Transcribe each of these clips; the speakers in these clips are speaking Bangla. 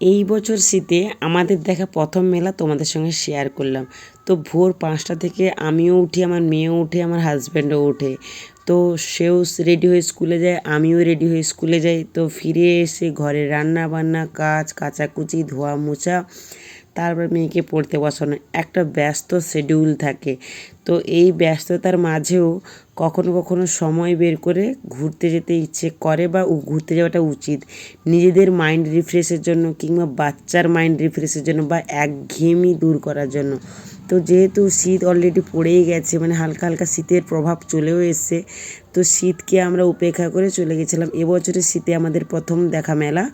এই বছর শীতে আমাদের দেখা প্রথম মেলা তোমাদের সঙ্গে শেয়ার করলাম। তো ভোর পাঁচটা থেকে আমিও উঠি, আমার মেয়েও উঠে, আমার হাজব্যান্ডও উঠে। তো সেও রেডি হয়ে স্কুলে যায়, আমিও রেডি হয়ে স্কুলে যাই। তো ফিরে এসে ঘরে রান্না বান্না কাজ, কাচাকুচি ধোয়া মোছা তারপর মেয়েকে পড়তে বসানো। একটা ব্যস্ত শিডিউল থাকে। তো এই ব্যস্ততার মাঝেও কখনো কখনো সময় বের করে ঘুরতে যেতে ইচ্ছে করে বা ঘুরতে যাওয়াটা উচিত। নিজেদের মাইন্ড রিফ্রেশের জন্য কিংবা বাচ্চার মাইন্ড রিফ্রেশের জন্য বা একঘেয়েমি দূর করার জন্য। তো যেহেতু শীত অলরেডি পড়েই গেছে মানে হালকা হালকা শীতের প্রভাব চলেও এসছে, তো শীতকে আমরা উপেক্ষা করে চলে গেছিলাম। এবছরের শীতে আমাদের প্রথম দেখা মেলা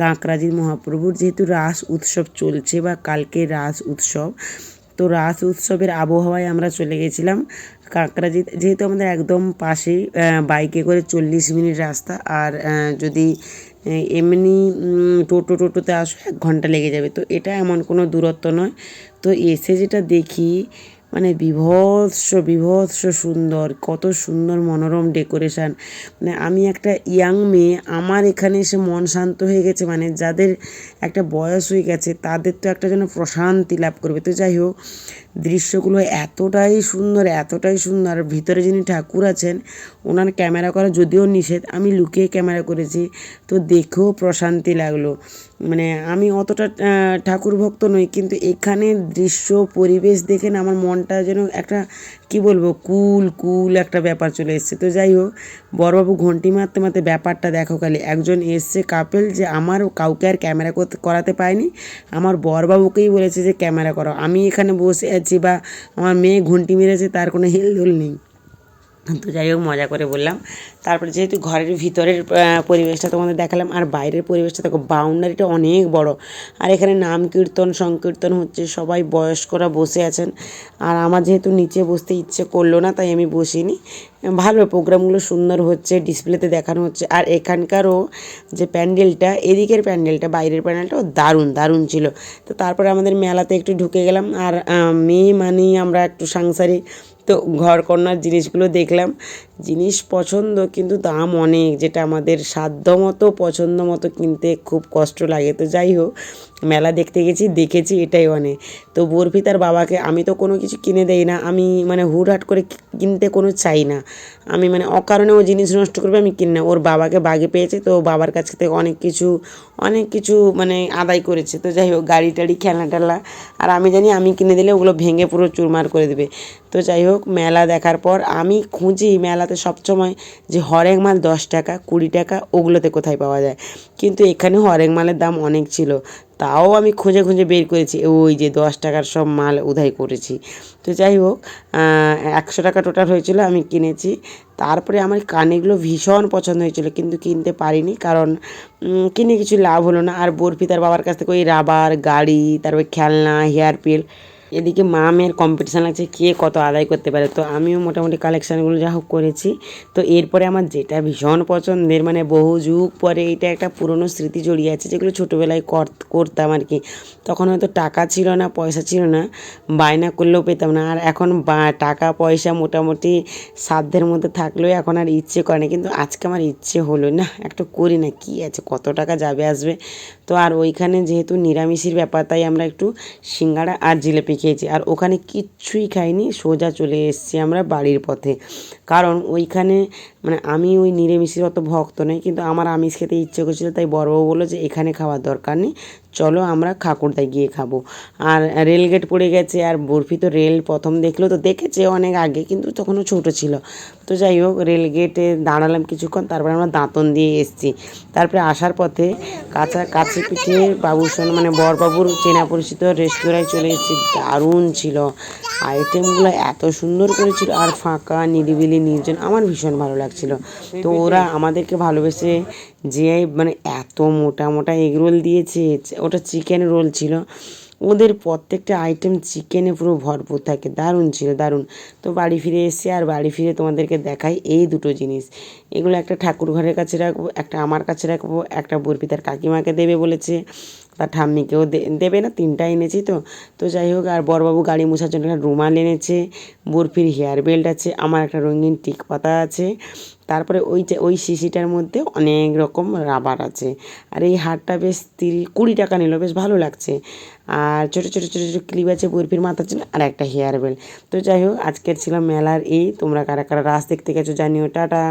কাঁকড়াজি মহাপ্রভুর, যেহেতু রাস উৎসব চলছে বা কালকে রাস উৎসব তো রাস উৎসবের আবহাওয়ায় আমরা চলে গেছিলাম। কাঁকড়াজি যেহেতু আমাদের একদম পাশেই বাইকে করে চল্লিশ মিনিট রাস্তা আর যদি এমনি টোটো টোটোতে আসো এক ঘণ্টা লেগে যাবে। তো এটা এমন কোনো দূরত্ব নয়। তো এসে যেটা দেখি মানে বিভৎস বিভৎস সুন্দর, কত সুন্দর মনোরম ডেকোরেশন। মানে আমি একটা ইয়াং মেয়ে, আমার এখানে এসে মন শান্ত হয়ে গেছে মানে যাদের একটা বয়স হয়ে গেছে, তাদের তো একটা যেন প্রশান্তি লাভ করবে। তো যাই হোক দৃশ্যগুলো এতটাই সুন্দর এতটাই সুন্দর। ভিতরে যিনি ঠাকুর আছেন, ওনার ক্যামেরা করা যদিও নিষেধ, আমি লুকিয়ে ক্যামেরা করেছি, তো দেখেও প্রশান্তি লাগল। মানে আমি অতটা ঠাকুর ভক্ত নই, কিন্তু এখানে দৃশ্য, পরিবেশ দেখে না, আমার মনটা যেন একটা কি বলব, কুল কুল একটা ব্যাপার চলে এসছে। তো যাই হোক, বড়বাবু ঘন্টি মারতে মারতে ব্যাপারটা দেখো খালি। একজন এসছে কাপেল যে আমার কাউকে আর ক্যামেরা করতে পায়নি আমার বরবাবুকেই বলেছে যে ক্যামেরা করো। আমি এখানে বসে আছি বা আমার মেয়ে ঘন্টি মেরেছে, তার কোনো হেলদোল নেই। তো যাই হোক, মজা করে বললাম। তারপরে যেহেতু ঘরের ভিতরের পরিবেশটা তোমাদের দেখালাম, আর বাইরের পরিবেশটা দেখো বাউন্ডারিটা অনেক বড়। আর এখানে নাম কীর্তন, সংকীর্তন হচ্ছে, সবাই বয়স্করা বসে আছেন। আর আমার যেহেতু নিচে বসতে ইচ্ছে করল না, তাই আমি বসিনি। ভালো প্রোগ্রামগুলো সুন্দর হচ্ছে, ডিসপ্লেতে দেখানো হচ্ছে। আর এখানকারও যে প্যান্ডেলটা, এদিকের প্যান্ডেলটা, বাইরের প্যান্ডেলটাও দারুণ দারুণ ছিল। তো তারপরে আমাদের মেলাতে একটু ঢুকে গেলাম। আর মেয়ে মানেই আমরা একটু সাংসারিক। তো ঘর কন্যার জিনিসগুলো দেখলাম। জিনিস পছন্দ, কিন্তু দাম অনেক, যেটা আমাদের সাধ্য মতো পছন্দ মতো কিনতে খুব কষ্ট লাগে। তো যাই হোক, মেলা দেখতে গেছি, দেখেছি এটাই অনেক। তো বরফি তার বাবাকে, আমি তো কোনো কিছু কিনে দেই না, আমি মানে হুটহাট করে কিনতে কোনো চাই না। আমি মানে অকারণে ও জিনিস নষ্ট করবে, আমি কিনি না। ওর বাবাকে বাগে পেয়েছে, তো বাবার কাছ থেকে অনেক কিছু অনেক কিছু মানে আদায় করেছে। তো যাই হোক, গাড়ি টাড়ি, খেলনা টেলনা, আর আমি জানি আমি কিনে দিলে ওগুলো ভেঙে পুরো চুরমার করে দেবে। তো যাই হোক, মেলা দেখার পর আমি খুঁজি মেলাতে সবসময় যে হরেক মাল দশ টাকা, কুড়ি টাকা, ওগুলোতে কোথায় পাওয়া যায়। কিন্তু এখানে হরেক মালের দাম অনেক ছিল। তাও আমি খুঁজে খুঁজে বের করেছি, ওই যে দশ টাকার সব মাল উধাই করেছি। তো যাই হোক একশো টাকা টোটাল হয়েছিল, আমি কিনেছি। তারপরে আমার কানেগুলো ভীষণ পছন্দ হয়েছিল, কিন্তু কিনতে পারিনি কারণ কিনে কিছু লাভ হলো না। আর বরফি তার বাবার কাছ থেকে ওই রাবার গাড়ি, তারপরে খেলনা হেয়ার পিল এদিকে মা মেয়ের কম্পিটিশান লাগছে, কে কত আদায় করতে পারে। তো আমিও মোটামুটি কালেকশানগুলো যা হোক করেছি। তো এরপরে আমার যেটা ভীষণ পছন্দের মানে বহু যুগ পরে এটা একটা পুরনো স্মৃতি জড়িয়ে আছে, যেগুলো ছোটোবেলায় কর- করতাম আর কি তখন হয়তো টাকা ছিল না, পয়সা ছিল না, বায়না করলেও পেতাম না। আর এখন বা- টাকা, পয়সা মোটামুটি সাধ্যের মধ্যে থাকলেও এখন আর ইচ্ছে করে না। কিন্তু আজকে আমার ইচ্ছে হলো না, একটু করি না, কি আছে, কত টাকা যাবে, আসবে। তো আর ওইখানে যেহেতু নিরামিষের ব্যাপার, তাই আমরা একটু সিঙ্গাড়া আর জিলেপি খেয়েছি। আর ওখানে কিচ্ছুই খাইনি, সোজা চলে এসেছি আমরা বাড়ির পথে। কারণ ওইখানে মানে আমি ওই নিরামিষের অত ভক্ত নই, কিন্তু আমার আমিষ খেতে ইচ্ছে করছিল, তাই বড়বাবু বলল যে এখানে খাওয়ার দরকার নেই। চলো আমরা খাকুরদায় গিয়ে খাব। আর রেলগেট পড়ে গেছে, আর বরফি তো রেল প্রথম দেখল, তো দেখেছে অনেক আগে, কিন্তু তখনও ছোট ছিল। তো যাই হোক, রেলগেটে দাঁড়ালাম কিছুক্ষণ, তারপরে আমরা দাঁতন দিয়ে এসেছি। তারপরে আসার পথে কাঁচা কাছে পিঠে বাবুর সঙ্গে মানে বরবাবুর চেনা পরিচিত রেস্তোরাঁয় চলে এসেছি। দারুণ ছিল। আইটেমগুলো এত সুন্দর করেছিল, আর ফাঁকা, নিরিবিলি, নির্জন, আমার ভীষণ ভালো লাগছিল। তো ওরা আমাদেরকে ভালোবেসে যে মানে এত মোটা মোটা এগরোল দিয়েছে ওটা চিকেন রোল ছিল। ওদের প্রত্যেকটা আইটেম চিকেনে পুরো ভরপুর থাকে। দারুণ ছিল, দারুণ। তো বাড়ি ফিরে এসে আর বাড়ি ফিরে তোমাদেরকে দেখাই এই দুটো জিনিস। এগুলো একটা ঠাকুর ঘরের কাছে রাখব, একটা আমার কাছে রাখব, একটা বর্পিতার কাকিমাকে দেবে বলেছে। তার ঠাম্মিকেও দেবে না তিনটা এনেছি তো। তো যাই হোক, আর বড়বাবু গাড়ি মোছার জন্য একটা রুমাল এনেছে, বরফির হেয়ার বেল্ট আছে, আমার একটা রঙিন টিক পাতা আছে। তারপরে ওই যে, ওই শিশিটার মধ্যে অনেক রকম রাবার আছে। আর এই হারটা বেশ তিরিশ কুড়ি টাকা নিল, বেশ ভালো লাগছে। আর ছোটো ছোটো ছোটো ছোটো ক্লিপ আছে বরফির মাথার জন্য, আর একটা হেয়ার বেল্ট তো যাই হোক, আজকের ছিল মেলার এই, তোমরা কারা কারা রাস দেখতে গেছো জানিও, টাটা।